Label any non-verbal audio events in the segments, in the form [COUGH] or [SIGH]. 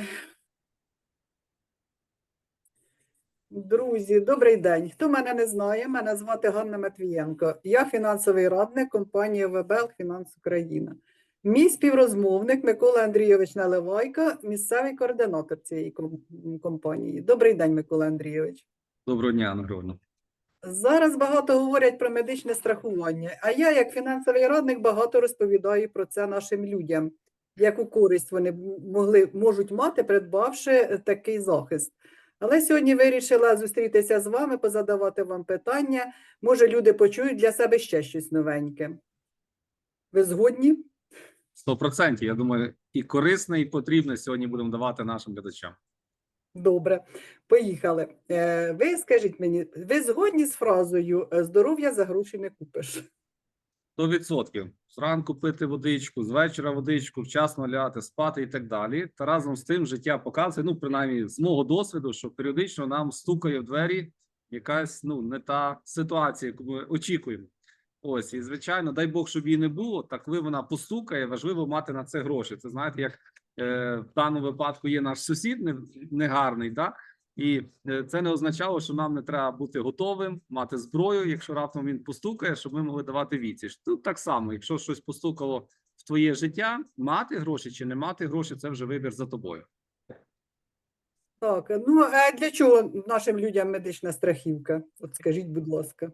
Ой. Друзі, добрий день. Хто мене не знає, мене звати Ганна Матвієнко. Я фінансовий радник компанії ВБЛ Фінанс Україна. Мій співрозмовник Микола Андрійович Наливайко, місцевий координатор цієї компанії. Добрий день, Микола Андрійович. Доброго дня, Анна Григорівна. Зараз багато говорять про медичне страхування, а я, як фінансовий радник, багато розповідаю про це нашим людям, яку користь вони могли, можуть мати, придбавши е, такий захист. Але сьогодні вирішила зустрітися з вами, позадавати вам питання. Може, люди почують для себе ще щось новеньке. Ви згодні? Сто процентів. Я думаю, і корисне, і потрібне сьогодні будемо давати нашим глядачам. Добре, поїхали. Е, Ви скажіть мені, ви згодні з фразою здоров'я за гроші не купиш? Сто відсотків. Зранку пити водичку, з вечора водичку, вчасно ляти, спати і так далі. Та разом з тим життя показує, ну принаймні з мого досвіду, що періодично нам стукає в двері якась ну не та ситуація, яку ми очікуємо. Ось і звичайно, дай Бог, щоб її не було. Так коли вона постукає, важливо мати на це гроші. Це знаєте, як е, в даному випадку є наш сусід не- негарний, да? І е, це не означало, що нам не треба бути готовим, мати зброю, якщо раптом він постукає, щоб ми могли давати відсіч. Тут так само, якщо щось постукало в твоє життя, мати гроші чи не мати гроші, це вже вибір за тобою. Так, ну а для чого нашим людям медична страхівка? От скажіть, будь ласка.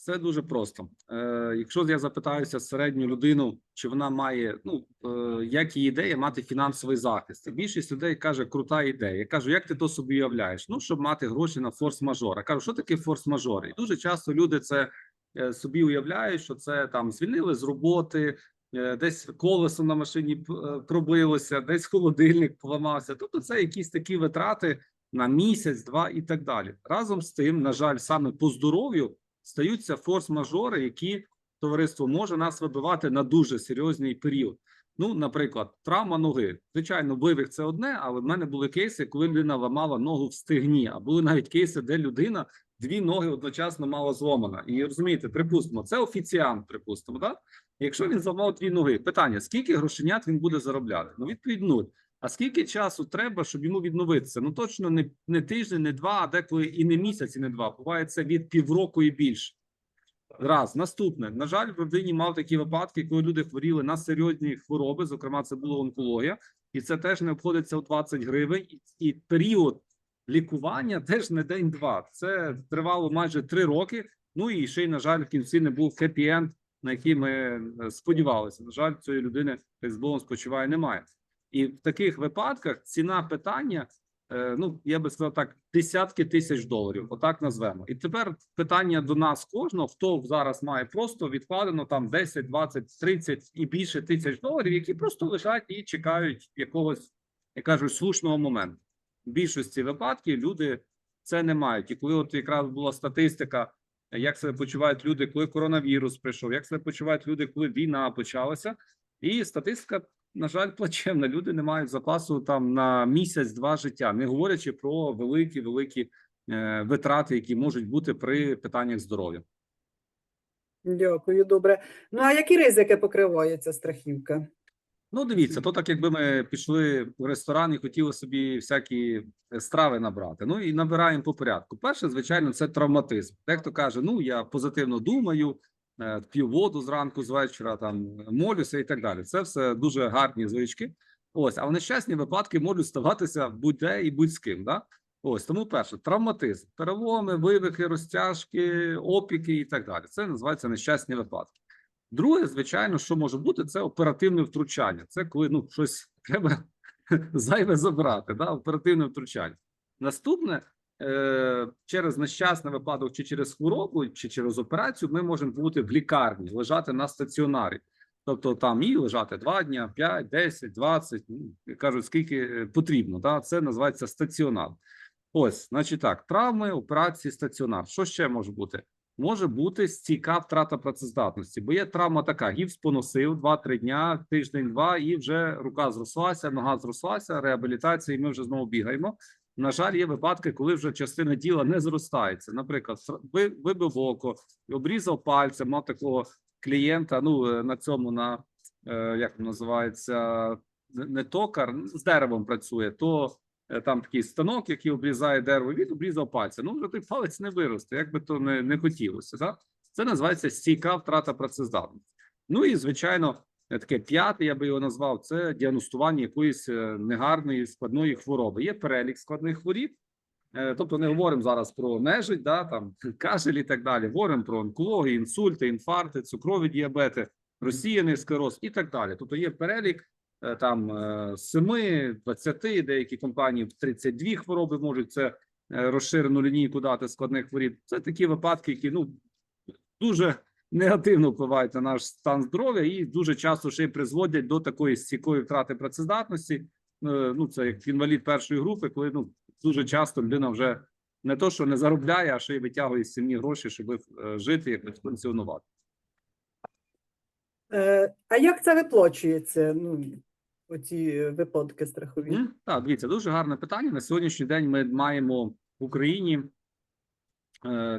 Все дуже просто. Е, якщо я запитаюся середню людину, чи вона має, ну е, як її ідея мати фінансовий захист, більшість людей каже, крута ідея. Я кажу, як ти то собі уявляєш? Ну, щоб мати гроші на форс-мажор. Я кажу, що таке форс-мажор? І дуже часто люди це е, собі уявляють, що це там звільнили з роботи, е, десь колесо на машині е, пробилося, десь холодильник поламався. Тобто, це якісь такі витрати на місяць, два і так далі. Разом з тим, на жаль, саме по здоров'ю стаються форс-мажори, які товариство може нас вибивати на дуже серйозний період. Ну, наприклад, травма ноги. Звичайно, вивих це одне, але в мене були кейси, коли людина ламала ногу в стегні, а були навіть кейси, де людина дві ноги одночасно мала зломана. І розумієте, припустимо, це офіціант, припустимо, да? Якщо він зламав дві ноги, питання: скільки грошенят він буде заробляти? Ну, відповідь нуль. А скільки часу треба, щоб йому відновитися? Ну точно не, не тиждень, не два, а деколи і не місяць, і не два. Буває це від півроку і більше. Раз наступне. На жаль, в родині мав такі випадки, коли люди хворіли на серйозні хвороби. Зокрема, це була онкологія, і це теж не обходиться в 20 гривень. І, і період лікування [LAUGHS] теж не день-два. Це тривало майже три роки. Ну і ще й на жаль, в кінці не був хеппі-енд, на який ми е, сподівалися. На жаль, цієї людини з Богом спочиває, немає. І в таких випадках ціна питання, е, ну я би сказав так, десятки тисяч доларів. Отак назвемо. І тепер питання до нас кожного, хто зараз має просто відкладено там 10, 20, 30 і більше тисяч доларів, які просто лежать і чекають якогось, я кажу, слушного моменту. В більшості випадків люди це не мають. І коли от якраз була статистика, як себе почувають люди, коли коронавірус прийшов, як себе почувають люди, коли війна почалася, і статистика на жаль, плачевна. Люди не мають запасу там на місяць-два життя, не говорячи про великі великі е, витрати, які можуть бути при питаннях здоров'я. Дякую, добре. Ну а які ризики покриває ця страхівка? Ну, дивіться, то так якби ми пішли в ресторан і хотіли собі всякі страви набрати. Ну і набираємо по порядку. Перше, звичайно, це травматизм. Дехто каже: ну я позитивно думаю, п'ю воду зранку, з вечора, там молюся і так далі. Це все дуже гарні звички. Ось, але нещасні випадки можуть ставатися будь-де і будь з ким. Да? Ось тому перше травматизм, переломи, вивихи, розтяжки, опіки і так далі. Це називається нещасні випадки. Друге, звичайно, що може бути, це оперативне втручання. Це коли ну щось [LAUGHS] треба зайве забрати, да? оперативне втручання. Наступне е, через нещасний випадок, чи через хворобу, чи через операцію, ми можемо бути в лікарні, лежати на стаціонарі. Тобто там і лежати 2 дня, 5, 10, 20, ну, кажуть, скільки е, потрібно. Да? Це називається стаціонар. Ось, значить так, травми, операції, стаціонар. Що ще може бути? Може бути стійка втрата працездатності, бо є травма така: гіпс поносив 2-3 дня, тиждень-два, і вже рука зрослася, нога зрослася, реабілітація, і ми вже знову бігаємо. На жаль, є випадки, коли вже частина тіла не зростається. Наприклад, вибив око, обрізав пальцем, мав такого клієнта. Ну е, на цьому на е, як називається не токар, з деревом працює, то е, там такий станок, який обрізає дерево, він обрізав пальця. Ну, вже той палець не виросте, як би то не, не хотілося. Да? Це називається стійка втрата працездатності. Ну і звичайно, таке п'яте, я би його назвав, це діагностування якоїсь е, негарної складної хвороби. Є перелік складних хворіб. Е, Тобто не говоримо зараз про нежить, да, там [LAUGHS] кашель і так далі. Говоримо про онкологію, інсульти, інфаркти, цукрові діабети, розсіяний склероз і так далі. Тобто є перелік е, там е, 7, 20, деякі компанії в 32 хвороби можуть це е, розширену лінійку дати складних хворіб. Це такі випадки, які ну дуже негативно впливають на наш стан здоров'я і дуже часто ще й призводять до такої стійкої втрати працездатності. Е, Ну, це як інвалід першої групи, коли ну дуже часто людина вже не то, що не заробляє, а ще й витягує з сім'ї гроші, щоб е, жити, як функціонувати. Е, А як це виплачується? Ну, оці випадки страхові? Так, дивіться, дуже гарне питання. На сьогоднішній день ми маємо в Україні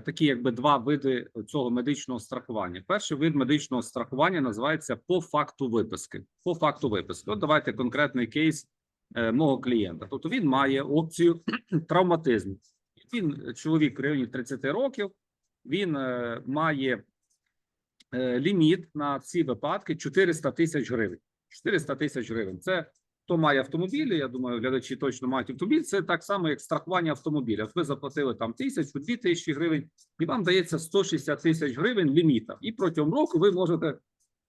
такі, якби два види цього медичного страхування. Перший вид медичного страхування називається по факту виписки. По факту виписки. От давайте конкретний кейс е, мого клієнта. Тобто він має опцію [CLEARS THROAT] травматизму. Він е, чоловік в районі 30 років. Він е, має е, ліміт на ці випадки 400 тисяч гривень. 400 тисяч гривень. Це хто має автомобілі, я думаю, глядачі точно мають автомобіль. Це так само, як страхування автомобіля. Ви заплатили там тисячу, дві тисячі гривень, і вам дається 160 тисяч гривень ліміта. І протягом року ви можете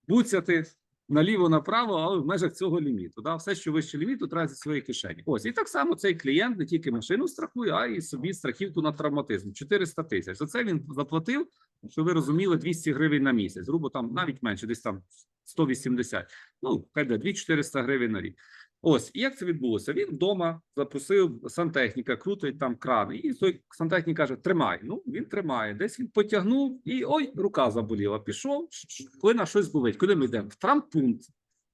буцяти наліво направо, але в межах цього ліміту. Да? Все, що вище ліміту, треба зі своєї кишені. Ось і так само цей клієнт не тільки машину страхує, а й собі страхівку на травматизм. 400 тисяч. За це він заплатив, що ви розуміли, 200 гривень на місяць. Грубо там навіть менше, десь там 180. Ну, хай де 2400 гривень на рік. Ось, і як це відбулося? Він вдома запросив сантехніка, крутить там крани, і той сантехнік каже: тримай. Ну, він тримає. Десь він потягнув, і ой, рука заболіла. Пішов, ш- повинна щось болить. Куди ми йдемо? В травмпункт.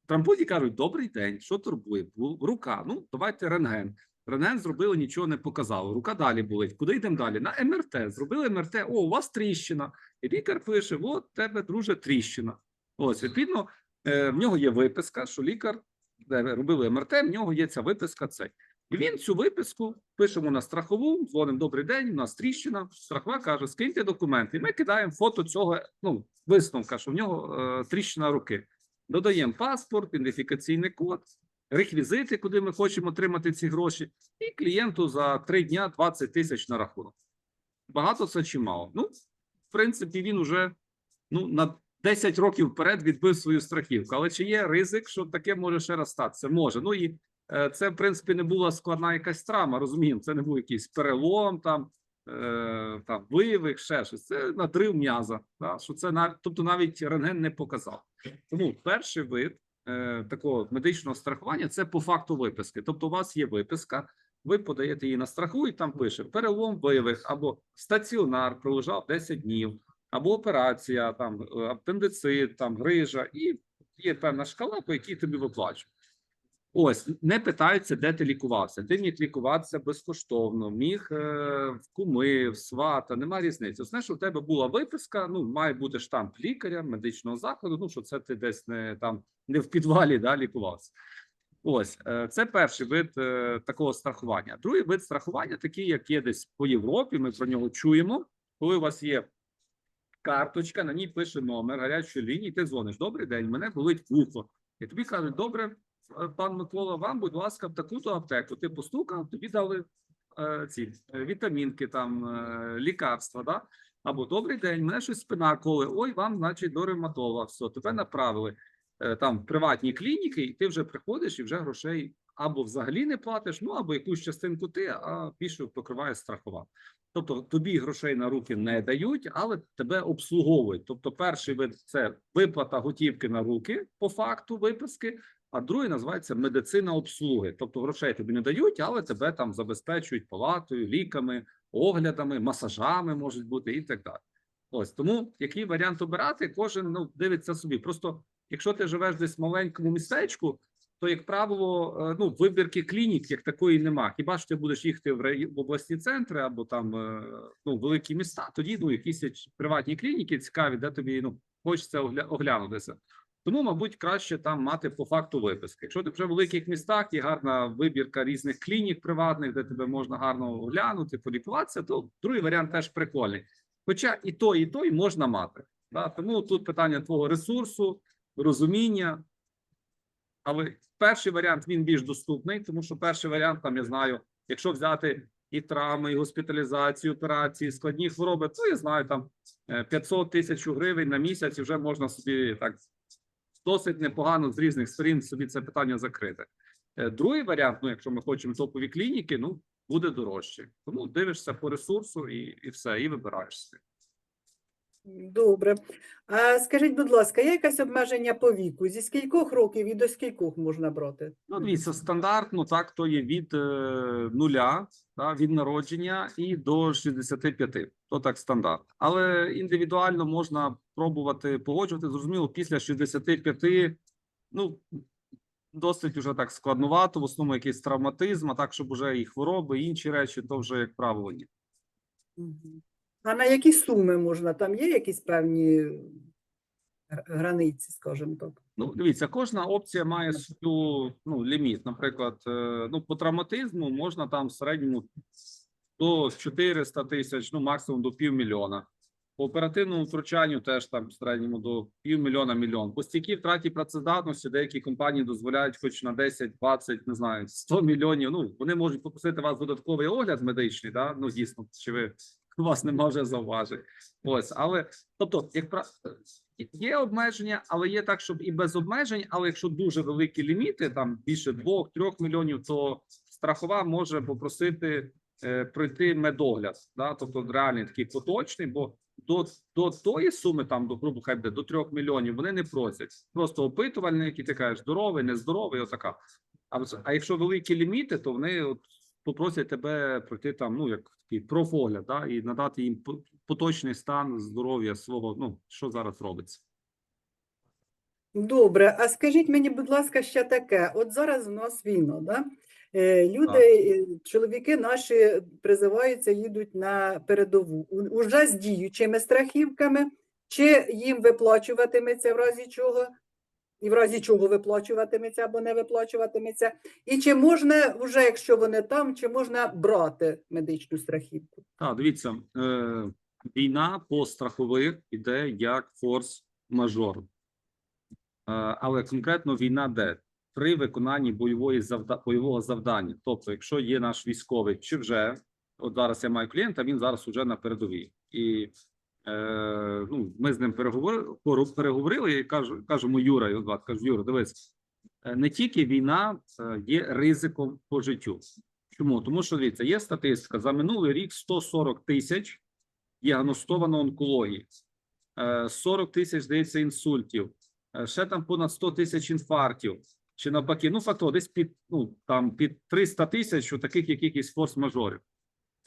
В травмпункті кажуть: добрий день, що турбує? Рука. Ну, давайте рентген. Рентген зробили, нічого не показало. Рука далі болить. Куди йдемо далі? На МРТ. Зробили МРТ. О, у вас тріщина. І лікар пише: от тебе, друже, тріщина. Ось, відповідно, е, в нього є виписка, що лікар, робили МРТ, в нього є ця виписка. Цей. І він цю виписку пишемо на страхову, дзвонимо добрий день, у нас тріщина. Страхова каже: скиньте документи. І ми кидаємо фото цього ну, висновка, що в нього е, тріщина руки. Додаємо паспорт, ідентифікаційний код, реквізити, куди ми хочемо отримати ці гроші, і клієнту за три дня 20 тисяч на рахунок. Багато це чи мало? Ну, в принципі, він уже ну, на 10 років вперед відбив свою страхівку. Але чи є ризик, що таке може ще раз статися? Може. Ну і е, це, в принципі, не була складна якась травма, розуміємо, це не був якийсь перелом, там, е, там вивих, ще щось. Це надрив м'яза. Да? Що це нав... Тобто навіть рентген не показав. Тому перший вид е, такого медичного страхування це по факту виписки. Тобто, у вас є виписка, ви подаєте її на страху, і там пише перелом вивих або стаціонар, пролежав 10 днів або операція, там е, апендицит, там грижа, і є певна шкала, по якій тобі виплачують. Ось не питаються, де ти лікувався. Ти міг лікуватися безкоштовно, міг е, в куми, в свата, нема різниці. Основне, що в тебе була виписка. Ну має бути штамп лікаря, медичного закладу. Ну що це ти десь не там не в підвалі да, лікувався. Ось е, це перший вид такого страхування. Другий вид страхування, такий, як є десь по Європі. Ми про нього чуємо. Коли у вас є карточка, на ній пише номер гарячої лінії. Ти дзвониш. Добрий день, мене болить вухо. І тобі кажуть, добре, пан Микола, вам, будь ласка, в таку-то аптеку. Ти постукав, тобі дали е, ці е, вітамінки, там е, лікарства. Да? Або добрий день, мене щось спина коли. Ой, вам, значить, до ревматолога. Все, тебе направили е, там в приватні клініки, і ти вже приходиш і вже грошей або взагалі не платиш, ну або якусь частинку ти, а більше покриває страхова. Тобто тобі грошей на руки не дають, але тебе обслуговують. Тобто, перший вид це виплата готівки на руки по факту виписки, а другий називається медицина обслуги. Тобто грошей тобі не дають, але тебе там забезпечують палатою, ліками, оглядами, масажами можуть бути і так далі. Ось тому який варіант обирати, кожен ну дивиться собі. Просто якщо ти живеш десь в маленькому містечку, то як правило, е, ну вибірки клінік як такої нема. Хіба що ти будеш їхати в обласні центри або там е, ну великі міста? Тоді ну якісь приватні клініки цікаві, де тобі ну хочеться огля- оглянутися. Тому, мабуть, краще там мати по факту виписки. Якщо ти вже в великих містах, є гарна вибірка різних клінік приватних, де тебе можна гарно оглянути, полікуватися, то другий варіант теж прикольний. Хоча і той, і той можна мати. Да? Тому тут питання твого ресурсу, розуміння. Але перший варіант він більш доступний, тому що перший варіант, там я знаю, якщо взяти і травми, і госпіталізацію, операції, складні хвороби, то я знаю там е, 500 тисяч гривень на місяць вже можна собі так досить непогано з різних сторін собі це питання закрити. Е, Другий варіант, ну якщо ми хочемо топові клініки, ну буде дорожче. Тому дивишся по ресурсу і, і все, і вибираєш собі. Добре. А скажіть, будь ласка, є якесь обмеження по віку? Зі скількох років і до скількох можна брати? Ну, дивіться, стандартно так, то є від е, нуля, та, від народження і до 65. То так стандарт. Але індивідуально можна пробувати погоджувати. Зрозуміло, після 65, ну, досить уже так складнувато, в основному якийсь травматизм, а так, щоб уже і хвороби, і інші речі, то вже, як правило, ні. Мгм. А на які суми можна? Там є якісь певні границі, скажімо так? Ну, дивіться, кожна опція має свою ну, ліміт. Наприклад, е, ну, по травматизму можна там в середньому до 400 тисяч, ну максимум до півмільйона. По оперативному втручанню теж там в середньому до півмільйона мільйон. По стійкій втраті працездатності деякі компанії дозволяють хоч на 10, 20, не знаю, 100 мільйонів. Ну вони можуть попросити вас додатковий огляд медичний, да? ну дійсно, чи ви [LAUGHS] вас нема вже зауважень. Ось, але тобто, як пра- є обмеження, але є так, щоб і без обмежень. Але якщо дуже великі ліміти, там більше 2-3 мільйонів, то страхова може попросити е, пройти медогляд, да, тобто реальний такий поточний, бо до, до тої суми, там до грубо хай буде до 3 мільйонів, вони не просять. Просто опитувальник, який ти кажеш, здоровий, нездоровий, отака. А, а якщо великі ліміти, то вони от попросять тебе пройти там, ну як такий профогляд, да, і надати їм поточний стан здоров'я свого, ну що зараз робиться. Добре, а скажіть мені, будь ласка, ще таке: от зараз у нас війна, да? Е, Люди, Так. е, чоловіки наші призиваються, їдуть на передову уже з діючими страхівками, чи їм виплачуватиметься в разі чого, і в разі чого виплачуватиметься або не виплачуватиметься, і чи можна, вже якщо вони там, чи можна брати медичну страхівку? Так, дивіться, е, війна по страхових іде як форс-мажор. Е, але конкретно війна де? При виконанні бойової завда... бойового завдання. Тобто, якщо є наш військовий, чи вже от зараз я маю клієнта, він зараз уже на передовій. І ну, ми з ним переговори... переговорили. Я кажу, йому Юра, його звати, кажу, Юра, дивись, е, не тільки війна е, є ризиком по життю. Чому? Тому що дивіться, є статистика за минулий рік 140 тисяч діагностовано онкології, Е, 40 тисяч здається інсультів, е, ще там понад 100 тисяч інфарктів. Чи навпаки, ну факто, десь під ну там під 300 тисяч таких якихось форс-мажорів.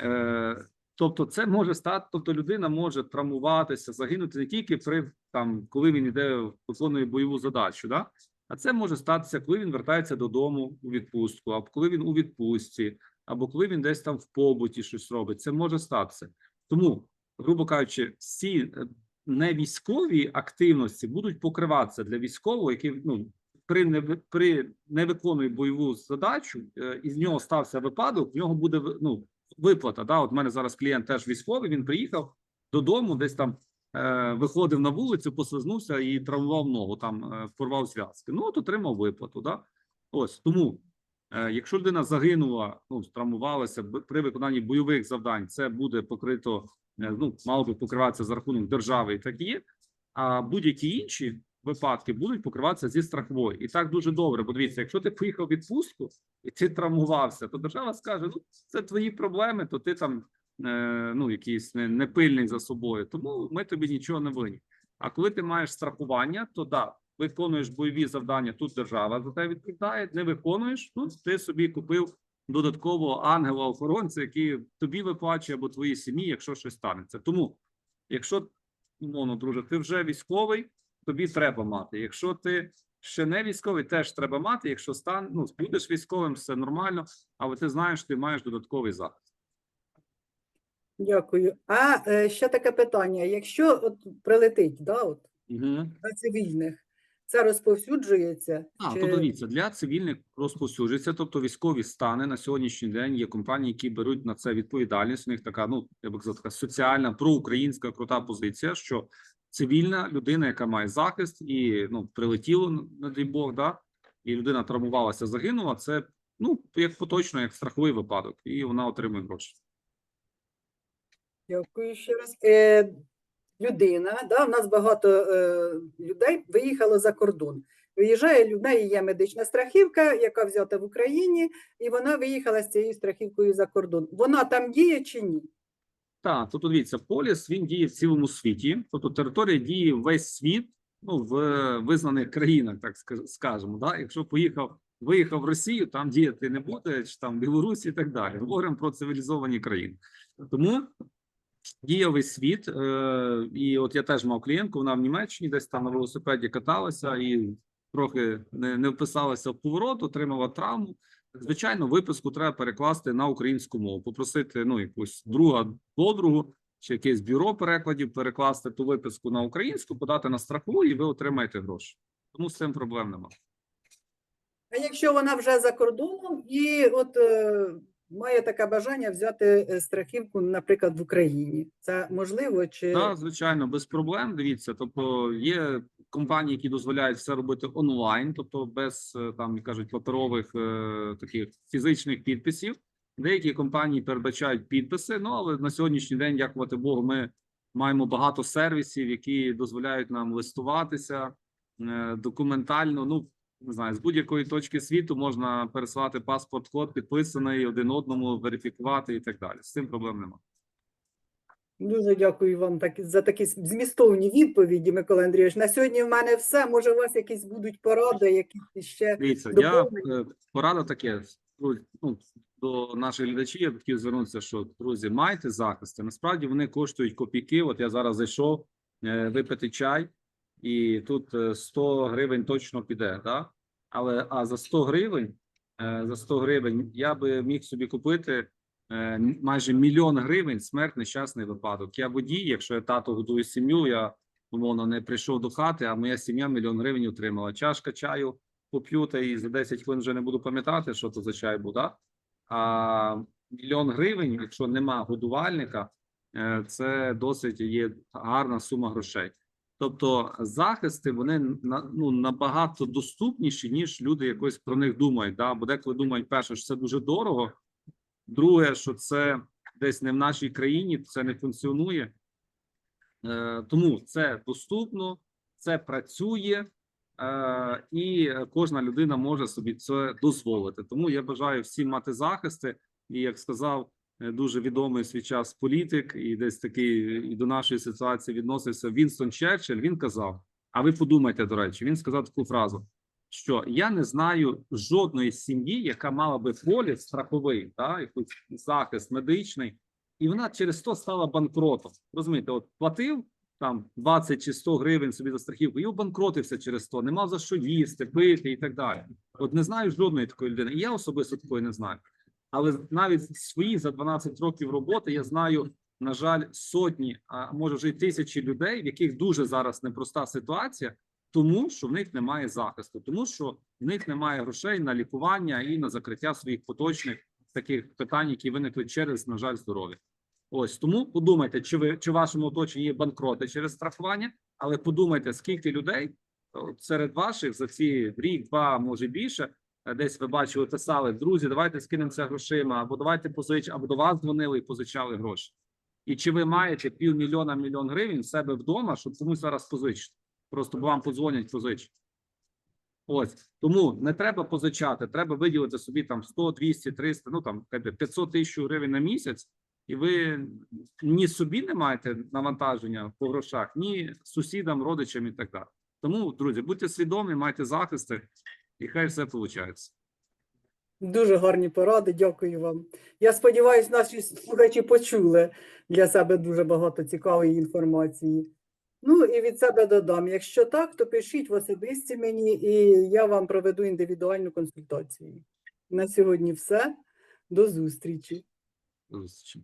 Е, тобто, це може стати, тобто людина може травмуватися, загинути не тільки при там, коли він іде виконує бойову задачу, да? а це може статися, коли він вертається додому у відпустку, або коли він у відпустці, або коли він десь там в побуті щось робить. Це може статися. Тому, грубо кажучи, всі е, невійськові активності будуть покриватися для військового, який ну при не при не виконує бойову задачу, е, і з нього стався випадок. В нього буде ну виплата. Да, от в мене зараз клієнт теж військовий. Він приїхав додому, десь там е, виходив на вулицю, послизнувся і травмував ногу. Там е, порвав зв'язки. Ну от отримав виплату. Да? Ось тому. Е, Якщо людина загинула, ну травмувалася при виконанні бойових завдань, це буде покрито, е, ну мало би покриватися за рахунок держави, і так є. А будь-які інші випадки будуть покриватися зі страхової. І так дуже добре. Бо дивіться, якщо ти поїхав відпустку і ти травмувався, то держава скаже: ну це твої проблеми, то ти там е, ну якийсь не, непильний за собою. Тому ми тобі нічого не винні. А коли ти маєш страхування, то да, виконуєш бойові завдання, тут держава за тебе відповідає. Не виконуєш, тут ти собі купив додаткового ангела-охоронця, який тобі виплачує або твоїй сім'ї, якщо щось станеться. Тому, якщо умовно, друже, ти вже військовий, тобі треба мати. Якщо ти ще не військовий, теж треба мати. Якщо стан, ну будеш військовим, все нормально, але ти знаєш, ти маєш додатковий захист. Дякую. А е, ще таке питання: якщо от прилетить, да, от Угу. на цивільних, це розповсюджується? А, Чи- тобто дивіться, для цивільних розповсюджується, тобто військові стани на сьогоднішній день є компанії, які беруть на це відповідальність. У них така, ну я би сказав, така соціальна проукраїнська крута позиція, що цивільна людина, яка має захист і ну прилетіло, не дай Бог, да, і людина травмувалася, загинула. Це ну як поточно, як страховий випадок, і вона отримує гроші. Дякую ще раз. Е, людина, да, в нас багато е, людей виїхало за кордон. Виїжджає, в неї є медична страхівка, яка взята в Україні, і вона виїхала з цією страхівкою за кордон. Вона там діє чи ні? Так, тобто дивіться, поліс він діє в цілому світі, тобто територія діє весь світ, ну в е, визнаних країнах, так ска- скажемо. Да? Якщо поїхав, виїхав в Росію, там діяти не буде, чи там Білорусі і так далі. Говоримо про цивілізовані країни. Тому діє весь світ. Е, і от я теж мав клієнтку, вона в Німеччині десь там на велосипеді каталася і трохи не, не вписалася в поворот, отримала травму. Звичайно, виписку треба перекласти на українську мову, попросити ну якусь друга подругу чи якесь бюро перекладів перекласти ту виписку на українську, подати на страхову, і ви отримаєте гроші. Тому з цим проблем немає. А якщо вона вже за кордоном і от е, має таке бажання взяти е, страхівку, наприклад, в Україні, це можливо чи Так, звичайно, без проблем. Дивіться, тобто є компанії, які дозволяють все робити онлайн, тобто без е, там кажуть паперових е, таких фізичних підписів. Деякі компанії передбачають підписи. Ну але на сьогоднішній день, дякувати Богу, ми маємо багато сервісів, які дозволяють нам листуватися документально. Ну не знаю, з будь-якої точки світу можна пересилати паспорт-код, підписаний один одному, верифікувати і так далі. З цим проблем немає. Дуже дякую вам так, за такі змістовні відповіді, Микола Андрійович. На сьогодні в мене все. Може, у вас якісь будуть поради, якісь ще Дивіться, я е, порада таке ну, до наших глядачів. Я б хотів звернутися, що друзі, майте захисти. Насправді вони коштують копійки. От я зараз зайшов е, випити чай, і тут е, 100 гривень точно піде. Да? Але а за 100 гривень, е, за 100 гривень я би міг собі купити е, майже мільйон гривень смерть нещасний випадок. Я водій, якщо я тато годую сім'ю, я умовно не прийшов до хати, а моя сім'я мільйон гривень отримала. Чашка чаю поп'ю та і за 10 хвилин вже не буду пам'ятати, що то за чай був, да? А мільйон гривень, якщо нема годувальника, е, це досить є гарна сума грошей. Тобто захисти вони ну, набагато доступніші, ніж люди якось про них думають. Да? Бо деколи думають, перше, що це дуже дорого. Друге, що це десь не в нашій країні, це не функціонує. Е, тому це доступно, це працює, е, і кожна людина може собі це дозволити. Тому я бажаю всім мати захисти. І як сказав дуже відомий свій час політик, і десь такий і до нашої ситуації відносився Вінстон Черчилль. Він казав: А ви подумайте, до речі, він сказав таку фразу: що я не знаю жодної сім'ї, яка мала би поліс страховий, та якийсь захист медичний, і вона через то стала банкротом. Розумієте, от платив там 20 чи 100 гривень собі за страхівку, і обанкротився через то, не мав за що їсти, пити і так далі. От не знаю жодної такої людини. І я особисто такої не знаю. Але навіть свої за 12 років роботи я знаю, на жаль, сотні, а може вже й тисячі людей, в яких дуже зараз непроста ситуація, тому що в них немає захисту, тому що в них немає грошей на лікування і на закриття своїх поточних таких питань, які виникли через, на жаль, здоров'я. Ось тому подумайте, чи ви чи в вашому оточенні є банкроти через страхування, але подумайте, скільки людей серед ваших за ці рік, два, може більше, десь ви бачили, писали, друзі, давайте скинемося грошима, або давайте позич, або до вас дзвонили і позичали гроші. І чи ви маєте півмільйона мільйон гривень в себе вдома, щоб комусь зараз позичити? Просто вам подзвонять, позичити. Ось тому не треба позичати, треба виділити собі там 100, 200, 300, ну там 500 тисяч гривень на місяць, і ви ні собі не маєте навантаження по грошах, ні сусідам, родичам і так далі. Тому, друзі, будьте свідомі, майте захисти, і хай все виходить. Дуже гарні поради, дякую вам. Я сподіваюся, наші слухачі почули для себе дуже багато цікавої інформації. Ну і від себе додам. Якщо так, то пишіть в особисті мені, і я вам проведу індивідуальну консультацію. На сьогодні все. До зустрічі. До зустрічі.